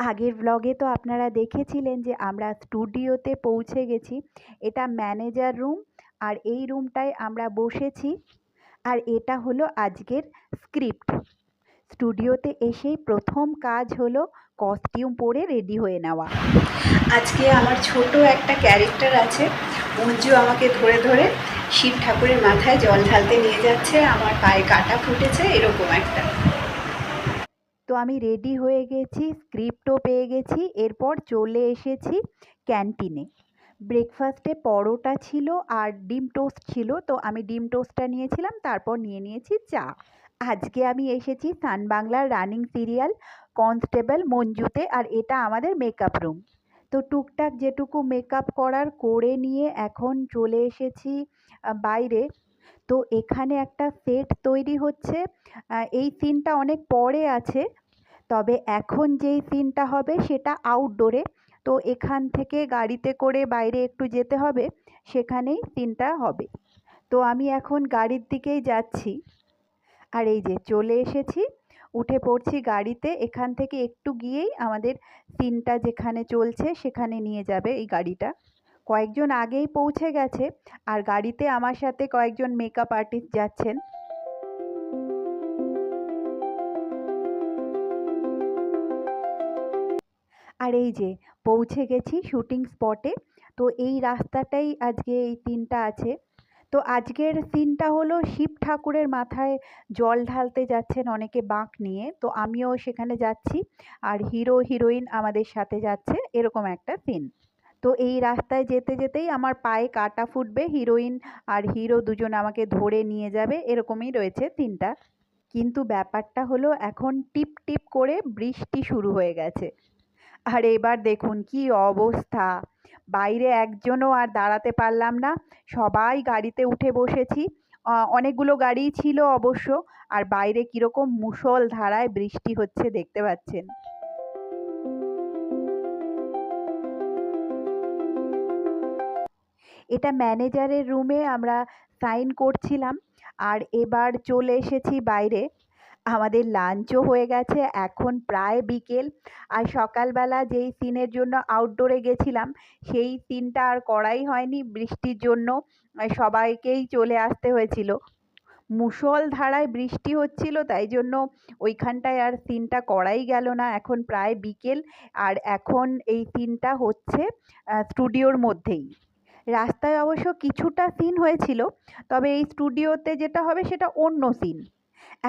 আগের ব্লগে তো আপনারা দেখেছিলেন যে আমরা স্টুডিওতে পৌঁছে গেছি। এটা ম্যানেজার রুম আর এই রুমটায় আমরা বসেছি। আর এটা হলো আজকের স্ক্রিপ্ট স্টুডিওতে এসেই প্রথম কাজ হলো কস্টিউম পরে রেডি হয়ে নেওয়া। আজকে আমার ছোট একটা ক্যারেক্টার আছে। মঞ্জু আমাকে ধরে ধরে শিব ঠাকুরের মাথায় জল ঢালতে নিয়ে যাচ্ছে। আমার পায়ে কাটা ফুটেছে, এরকম একটা। তো আমি রেডি হয়ে গেছি স্ক্রিপ্টও পেয়ে গেছি, এরপর চলে এসেছি ক্যান্টিনে ব্রেকফাস্টে পরোটা ছিল আর ডিম টোস্ট ছিল, তো আমি ডিম টোস্টটা নিয়েছিলাম, তারপর নিয়ে নিয়েছি চা। আজকে আমি এসেছি সান বাংলার রানিং সিরিয়াল কনস্টেবল মঞ্জুতে আর এটা আমাদের মেকআপ রুম তো টুকটাক যেটুকু মেকআপ করার করে নিয়ে এখন চলে এসেছি বাইরে। তো এখানে একটা সেট তৈরি হচ্ছে। এই সিনটা অনেক পরে আছে, তবে এখন যেই সিনটা হবে সেটা আউটডোরে তো এখান থেকে গাড়িতে করে বাইরে একটু যেতে হবে, সেখানেই সিনটা হবে। তো আমি এখন গাড়ির দিকেই যাচ্ছি। আর এই যে চলে এসেছি, উঠে পড়ছি গাড়িতে, এখান থেকে একটু গিয়েই আমাদের সিনটা যেখানে চলছে সেখানে নিয়ে যাবে এই গাড়িটা। কয়েকজন আগেই পৌঁছে গেছে আর গাড়িতে আমার সাথে কয়েকজন মেকআপ আর্টিস্ট যাচ্ছেন। আর এই যে, পৌঁছে গেছি শুটিং স্পটে তো এই রাস্তাটাই আজকে এই সিনটা আছে। তো আজকের সিনটা হলো শিব ঠাকুরের মাথায় জল ঢালতে যাচ্ছেন অনেকে বাঁক নিয়ে। তো আমিও সেখানে যাচ্ছি আর হিরো হিরোইন আমাদের সাথে যাচ্ছে, এরকম একটা সিন তো এই রাস্তায় যেতে যেতেই আমার পায়ে কাটা ফুটবে, হিরোইন আর হিরো দুজন আমাকে ধরে নিয়ে যাবে, এরকমই রয়েছে সিনটা কিন্তু ব্যাপারটা হলো এখন টিপ টিপ করে বৃষ্টি শুরু হয়ে গেছে। আর এবার দেখুন কি অবস্থা। বাইরে একজনও আর দাঁড়াতে পারলাম না। সবাই গাড়িতে উঠে বসেছি। অনেকগুলো গাড়িই ছিল অবশ্য। আর বাইরে কীরকম মুষল ধারায় বৃষ্টি হচ্ছে দেখতে পাচ্ছেন। এটা ম্যানেজারের রুমে আমরা সাইন করছিলাম। আর এবার চলে এসেছি বাইরে। আমাদের লাঞ্চও হয়ে গেছে, এখন প্রায় বিকেল। আর সকালবেলা যেই সিনের জন্য আউটডোরে গেছিলাম, সেই সিনটা আর করাই হয়নি বৃষ্টির জন্য। সবাইকেই চলে আসতে হয়েছিল। মুষল ধারায় বৃষ্টি হচ্ছিল, তাই জন্য ওইখানটায় আর সিনটা করাই গেল না। এখন প্রায় বিকেল, আর এখন এই সিনটা হচ্ছে স্টুডিওর মধ্যেই। রাস্তায় অবশ্য কিছুটা সিন হয়েছিল, তবে এই স্টুডিওতে যেটা হবে সেটা অন্য সিন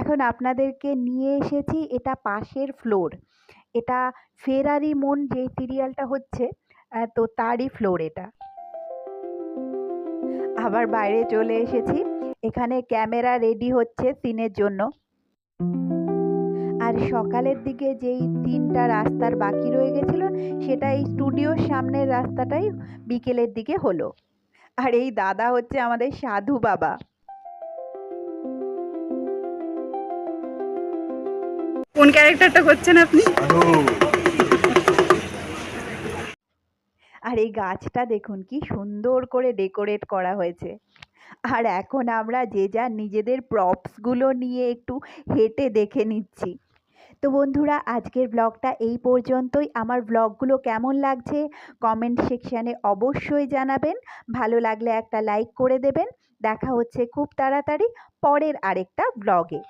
এখন আপনাদেরকে নিয়ে এসেছি এটা পাশের ফ্লোর এটা ফেরারি মন যে সিরিয়ালটা হচ্ছে তো তারই ফ্লোর এটা। আবার বাইরে চলে এসেছি। এখানে ক্যামেরা রেডি হচ্ছে সিনের জন্য। আর সকালের দিকে যেই তিনটা রাস্তার বাকি রয়ে গেছিল সেটা এই স্টুডিওর সামনের রাস্তাটাই বিকেলের দিকে হলো। আর এই দাদা হচ্ছে আমাদের সাধু বাবা। কোন ক্যারেক্টারটা করছেন আপনি? আর এই গাছটা দেখুন কি সুন্দর করে ডেকোরেট করা হয়েছে। আর এখন আমরা যে যার নিজেদের প্রপসগুলো নিয়ে একটু হেঁটে দেখে নিচ্ছি। তো বন্ধুরা, আজকের ব্লগটা এই পর্যন্তই। আমার ব্লগগুলো কেমন লাগছে কমেন্ট সেকশানে অবশ্যই জানাবেন। ভালো লাগলে একটা লাইক করে দেবেন। দেখা হচ্ছে খুব তাড়াতাড়ি পরের আরেকটা ব্লগে